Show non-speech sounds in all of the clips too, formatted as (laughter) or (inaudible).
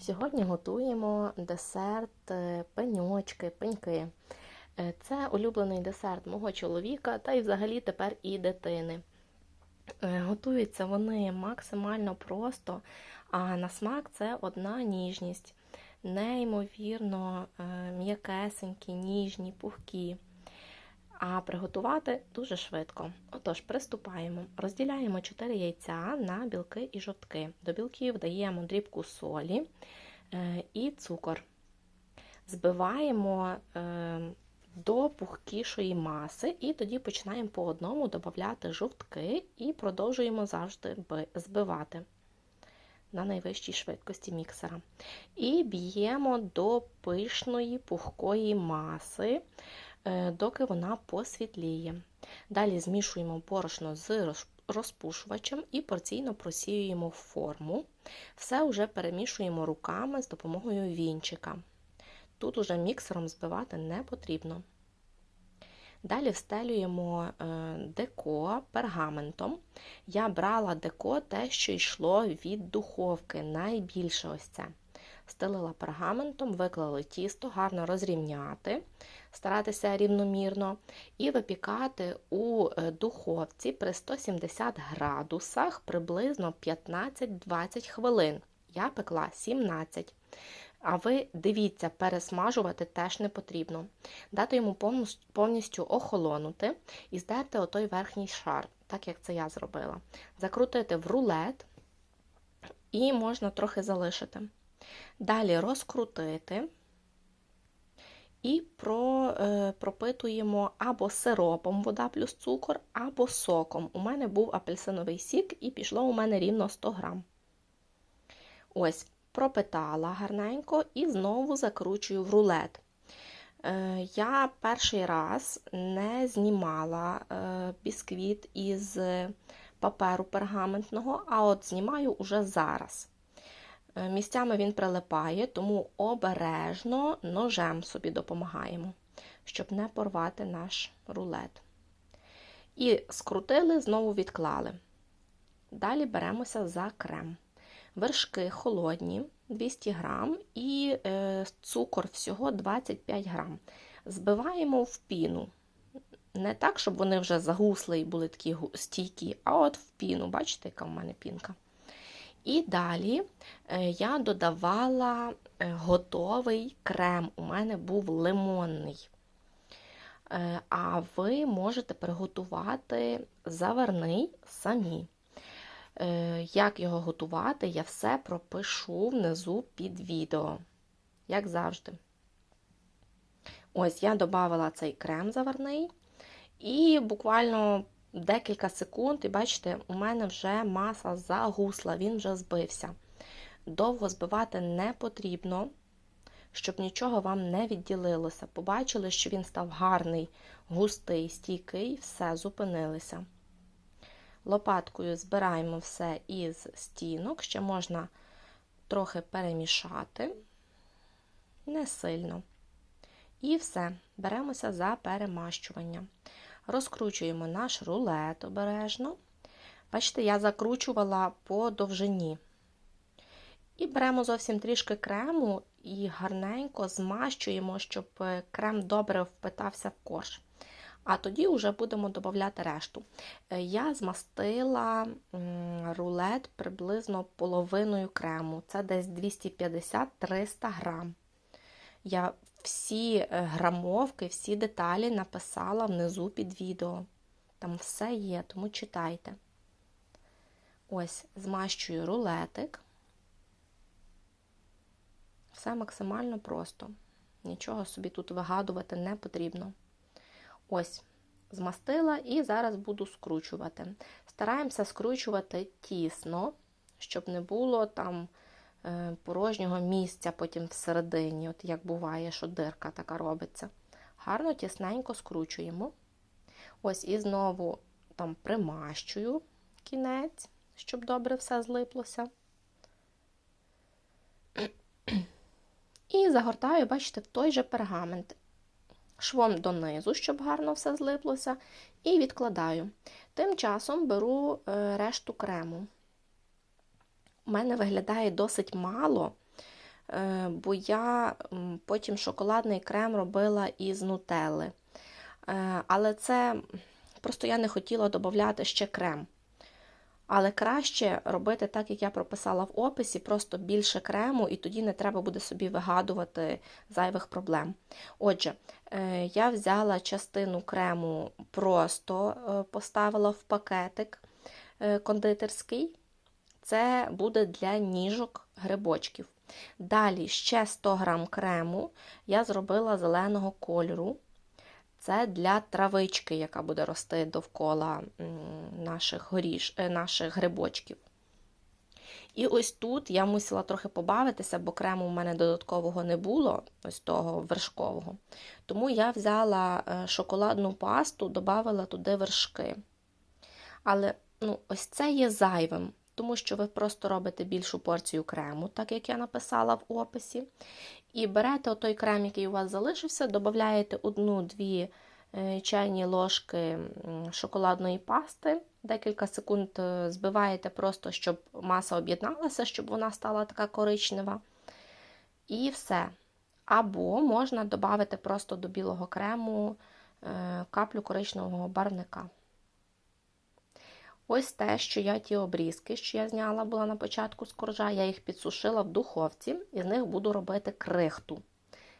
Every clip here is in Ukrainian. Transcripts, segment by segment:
Сьогодні готуємо десерт е, пеньочки, пеньки. Е, Це улюблений десерт мого чоловіка та й взагалі тепер і дитини. Е, Готуються вони максимально просто, а на смак це одна ніжність. Неймовірно м'якесенькі, ніжні, пухкі. А приготувати дуже швидко. Отож, приступаємо. Розділяємо 4 яйця на білки і жовтки. До білків даємо дрібку солі е, і цукор. Збиваємо е, до пухкішої маси, і тоді починаємо по одному додати жовтки і продовжуємо завжди збивати на найвищій швидкості міксера. І б'ємо до пишної пухкої маси доки вона посвітліє. Далі змішуємо борошно з розпушувачем і порційно просіюємо форму. Все вже перемішуємо руками з допомогою вінчика. Тут уже міксером збивати не потрібно. Далі встелюємо е, деко пергаментом. Я брала деко те, що йшло від духовки, найбільше ось це. Стелила пергаментом, виклали тісто, гарно розрівняти, старатися рівномірно, і випікати у е, духовці при 170 градусах приблизно 15-20 хвилин. Я пекла 17. А ви дивіться, пересмажувати теж не потрібно. Дати йому повністю- охолонути і здерти отой верхній шар, так як це я зробила. Закрутити в рулет і можна трохи залишити. Далі розкрутити і про, е, пропитуємо або сиропом вода плюс цукор, або соком. У мене був апельсиновий сік і пішло у мене рівно 100 грам. Ось, пропитала гарненько і знову закручую в рулет. Е, Я перший раз не знімала е, бісквіт із паперу пергаментного, а от знімаю уже зараз. Е, Місцями він прилипає, тому обережно ножем собі допомагаємо, щоб не порвати наш рулет. І скрутили, знову відклали. Далі беремося за крем. Вершки холодні 200 грам і е, цукор всього 25 грам. Збиваємо в піну. Не так, щоб вони вже загусли і були такі стійкі, а от в піну. Бачите, яка в мене пінка? І далі е, я додавала е, готовий крем. У мене був лимонний. Е, А ви можете приготувати заварний самі. Як його готувати, я все пропишу внизу під відео, як завжди. Ось я додавала цей крем заварний, і буквально декілька секунд, і бачите, у мене вже маса загусла, він вже збився. Довго збивати не потрібно, щоб нічого вам не відділилося. Побачили, що він став гарний, густий, стійкий, все, зупинилися. Лопаткою збираємо все із стінок, ще можна трохи перемішати, не сильно. І все, беремося за перемащування. Розкручуємо наш рулет обережно. Бачите, я закручувала по довжині. І беремо зовсім трішки крему і гарненько змащуємо, щоб е, крем добре впитався в корж. А тоді вже будемо додати решту. Е, Я змастила рулет приблизно половиною крему. Це десь 250-300 грам. Я всі е, грамовки, всі деталі написала внизу під відео. Там все є, тому читайте. Ось, змащую рулетик. Все максимально просто. Нічого собі тут вигадувати не потрібно. Ось, змастила і зараз буду скручувати. Стараємося скручувати тісно, щоб не було там порожнього місця потім всередині, от як буває, що дирка така робиться. Гарно тісненько скручуємо. Ось і знову там примащую кінець, щоб добре все злиплося. (clears throat) І загортаю, бачите, в той же пергамент швом донизу, щоб гарно все злиплося, і відкладаю. Тим часом беру е, решту крему. У мене виглядає досить мало, е, бо я потім шоколадний крем робила із нутелли. Е, Але це просто я не хотіла додати ще крем. Але краще робити так, як я прописала в описі, просто більше крему, і тоді не треба буде собі вигадувати зайвих проблем. Отже, е, я взяла частину крему, просто поставила в пакетик кондитерський. Це буде для ніжок грибочків. Далі ще 100 грам крему я зробила зеленого кольору. Це для травички, яка буде рости довкола наших горіш, е, наших грибочків. І ось тут я мусила трохи побавитися, бо крему в мене додаткового не було, ось того вершкового. Тому я взяла е, шоколадну пасту, додала туди вершки. Але ну, ось це є зайвим, тому що ви просто робите більшу порцію крему, так як я написала в описі. І берете той крем, який у вас залишився, додаєте одну-дві е, чайні ложки шоколадної пасти. Декілька секунд е, збиваєте просто, щоб маса об'єдналася, щоб вона стала така коричнева. І все. Або можна додати просто до білого крему е, каплю коричневого барвника. Ось те, що я ті обрізки, що я зняла була на початку з коржа, я їх підсушила в духовці, і з них буду робити крихту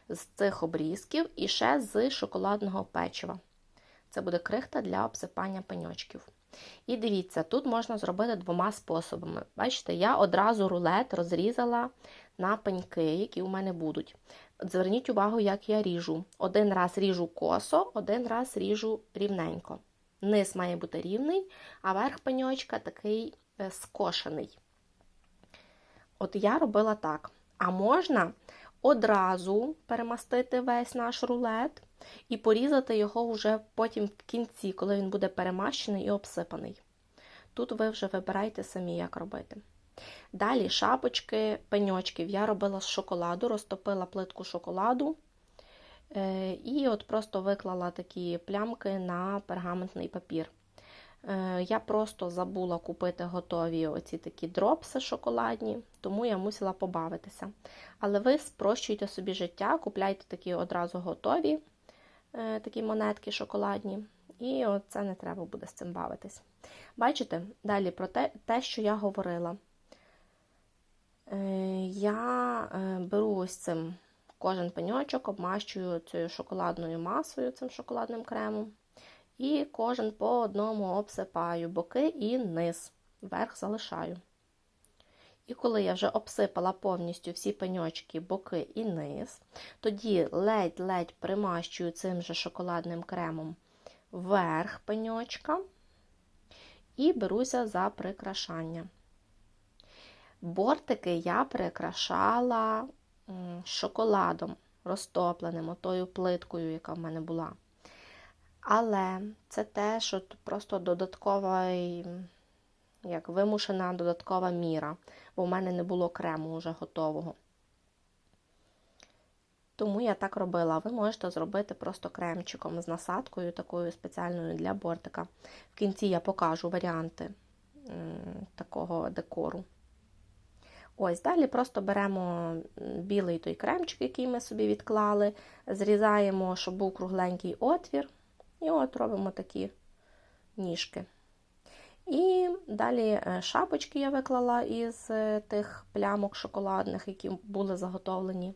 з цих обрізків і ще з шоколадного печива. Це буде крихта для обсипання пеньочків. І дивіться, тут можна зробити двома способами. Бачите, я одразу рулет розрізала на пеньки, які у мене будуть. Зверніть увагу, як я ріжу. Один раз ріжу косо, один раз ріжу рівненько. Низ має бути рівний, а верх пеньочка такий е, скошений. От я робила так. А можна одразу перемастити весь наш рулет і порізати його вже потім в кінці, коли він буде перемащений і обсипаний. Тут ви вже вибирайте самі, як робити. Далі шапочки пеньочків я робила з шоколаду, розтопила плитку шоколаду. Е, і от просто виклала такі плямки на пергаментний папір. Е, я просто забула купити готові оці такі дропси шоколадні, тому я мусила побавитися. Але ви спрощуйте собі життя, купляйте такі одразу готові е, такі монетки шоколадні, і це не треба буде з цим бавитись. Бачите, далі про те, те що я говорила. Я беру ось цим Кожен пеньочок обмащую цією шоколадною масою, цим шоколадним кремом. І кожен по одному обсипаю боки і низ, верх залишаю. І коли я вже обсипала повністю всі пеньочки, боки і низ, тоді ледь-ледь примащую цим же шоколадним кремом верх пеньочка і беруся за прикрашання. Бортики я прикрашала шоколадом розтопленим, отою плиткою, яка в мене була. Але це те, що просто додаткова, як вимушена додаткова міра, бо в мене не було крему вже готового. Тому я так робила. Ви можете зробити просто кремчиком з насадкою, такою спеціальною для бортика. В кінці я покажу варіанти такого декору. Ось, Далі просто беремо білий той кремчик, який ми собі відклали, зрізаємо, щоб був кругленький отвір, і от робимо такі ніжки. І далі е, шапочки я виклала із е, тих плямок шоколадних, які були заготовлені.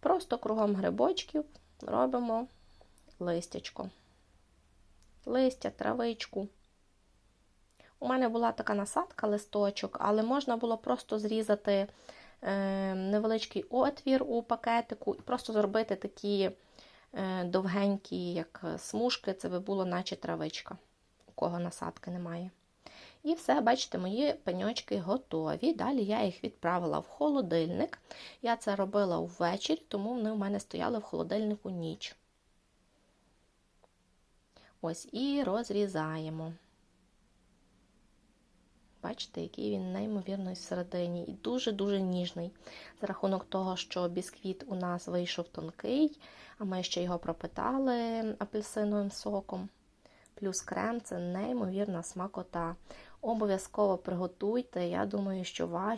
Просто кругом грибочків робимо листячко. Листя, травичку. У мене була така насадка листочок, але можна було просто зрізати е, невеличкий отвір у пакетику і просто зробити такі е, довгенькі, як смужки, це би було, наче травичка, у кого насадки немає. І все, бачите, мої пеньочки готові. Далі я їх відправила в холодильник. Я це робила ввечері, тому вони у мене стояли в холодильнику ніч. Ось і розрізаємо. Бачите, який він неймовірно всередині і дуже-дуже ніжний. За рахунок того, що бісквіт у нас вийшов тонкий, а ми ще його пропитали апельсиновим соком. Плюс крем це неймовірна смакота. Обов'язково приготуйте, я думаю, що ваші